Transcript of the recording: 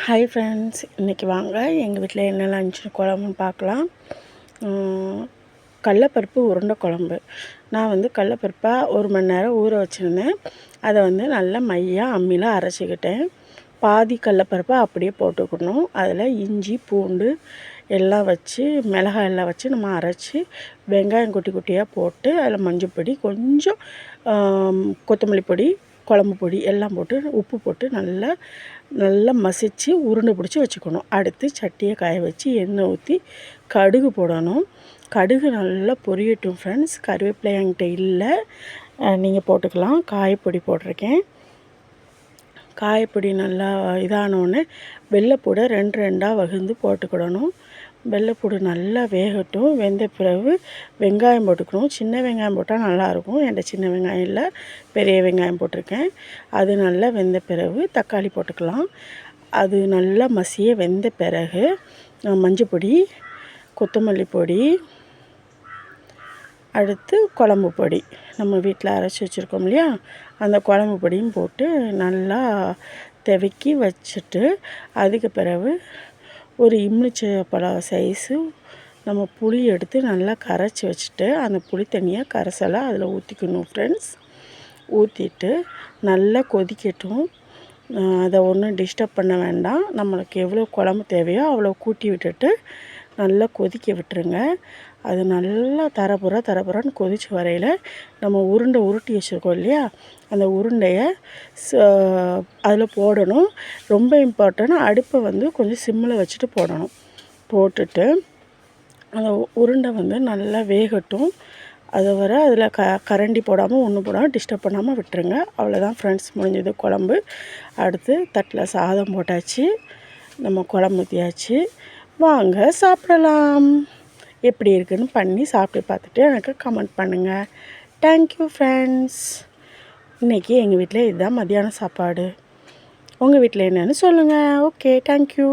Hi friends இன்றைக்கி வாங்க. எங்கள் வீட்டில் என்ன லஞ்ச் குழம்புன்னு பார்க்கலாம். கடலப்பருப்பு உருண்டை குழம்பு. நான் வந்து கடலப்பருப்பை ஒரு மணி நேரம் ஊற வச்சுருந்தேன். அதை வந்து நல்லா மையாக அம்மியில் அரைச்சிக்கிட்டேன். பாதி கடலப்பருப்பை அப்படியே போட்டுக்கணும். அதில் இஞ்சி பூண்டு எல்லாம் வச்சு மிளகாய் எல்லாம் வச்சு நம்ம அரைச்சி வெங்காயம் குட்டி குட்டியாக போட்டு அதில் மஞ்சள் பொடி கொஞ்சம் கொத்தமல்லி பொடி குழம்பு பொடி எல்லாம் போட்டு உப்பு போட்டு நல்லா நல்லா மசிச்சு உருண்டை பிடிச்சி வச்சுக்கணும். அடுத்து சட்டியை காய வச்சு எண்ணெய் ஊற்றி கடுகு போடணும். கடுகு நல்லா பொரியட்டும் ஃப்ரெண்ட்ஸ் கருவேப்பிலை என்கிட்ட இல்லை. நீங்கள் போட்டுக்கலாம். காயப்பொடி போட்டிருக்கேன். காயப்பொடி நல்லா இதானோடனே வெள்ளைப்பூடை ரெண்டு ரெண்டாக வகுந்து போட்டுக்கிடணும். வெள்ளைப்பூடு நல்லா வேகட்டும். வெந்த பிறகு வெங்காயம் போட்டுக்கணும். சின்ன வெங்காயம் போட்டால் நல்லாயிருக்கும். என்கிட்ட சின்ன வெங்காயம் இல்லை பெரிய வெங்காயம் போட்டிருக்கேன். அது நல்லா வெந்த பிறகு தக்காளி போட்டுக்கலாம். அது நல்லா மசிய வெந்த பிறகு மஞ்சள் பொடி கொத்தமல்லி பொடி அடுத்து குழம்பு பொடி. நம்ம வீட்டில் அரைச்சி வச்சுருக்கோம் இல்லையா? அந்த குழம்பு பொடியும் போட்டு நல்லா தெவக்கி வச்சுட்டு அதுக்கு பிறகு ஒரு எலுமிச்சை பழம் சைஸு நம்ம புளி எடுத்து நல்லா கரைச்சி வச்சுட்டு அந்த புளி தண்ணியை கரைசலாக அதில் ஊற்றிக்கணும் ஃப்ரெண்ட்ஸ் ஊற்றிட்டு நல்லா கொதிக்கட்டும். அதை ஒன்றும் டிஸ்டர்ப் பண்ண வேண்டாம். நம்மளுக்கு எவ்வளோ குழம்பு தேவையோ அவ்வளோ கூட்டி விட்டுட்டு நல்லா கொதிக்க விட்டுருங்க. அது நல்லா தரப்புற தரப்புறன்னு கொதிச்சு வரையில் நம்ம உருண்டை உருட்டி வச்சுருக்கோம் இல்லையா? அந்த உருண்டையை அதில் போடணும். ரொம்ப இம்பார்ட்டன்ட் அடுப்பை வந்து கொஞ்சம் சிம்மில் வச்சுட்டு போடணும். போட்டுட்டு அந்த உருண்டை வந்து நல்லா வேகட்டும். அது வர அதில் க கரண்டி போடாமல் ஒன்று போடாமல் டிஸ்டர்ப் பண்ணாமல் விட்டுருங்க. அவ்வளோதான் ஃப்ரெண்ட்ஸ் முடிஞ்சது குழம்பு. அடுத்து தட்டில் சாதம் போட்டாச்சு. நம்ம குழம்பு ஊற்றியாச்சு வாங்க சாப்பிடலாம். எப்படி இருக்குன்னு பண்ணி சாப்பிட்டு பார்த்துட்டு எனக்கு கமெண்ட் பண்ணுங்கள் தேங்க்யூ ஃப்ரெண்ட்ஸ் இன்றைக்கி எங்கள் வீட்டில் இதுதான் மதியானம் சாப்பாடு. உங்கள் வீட்டில் என்னென்னு சொல்லுங்கள் ஓகே தேங்க்யூ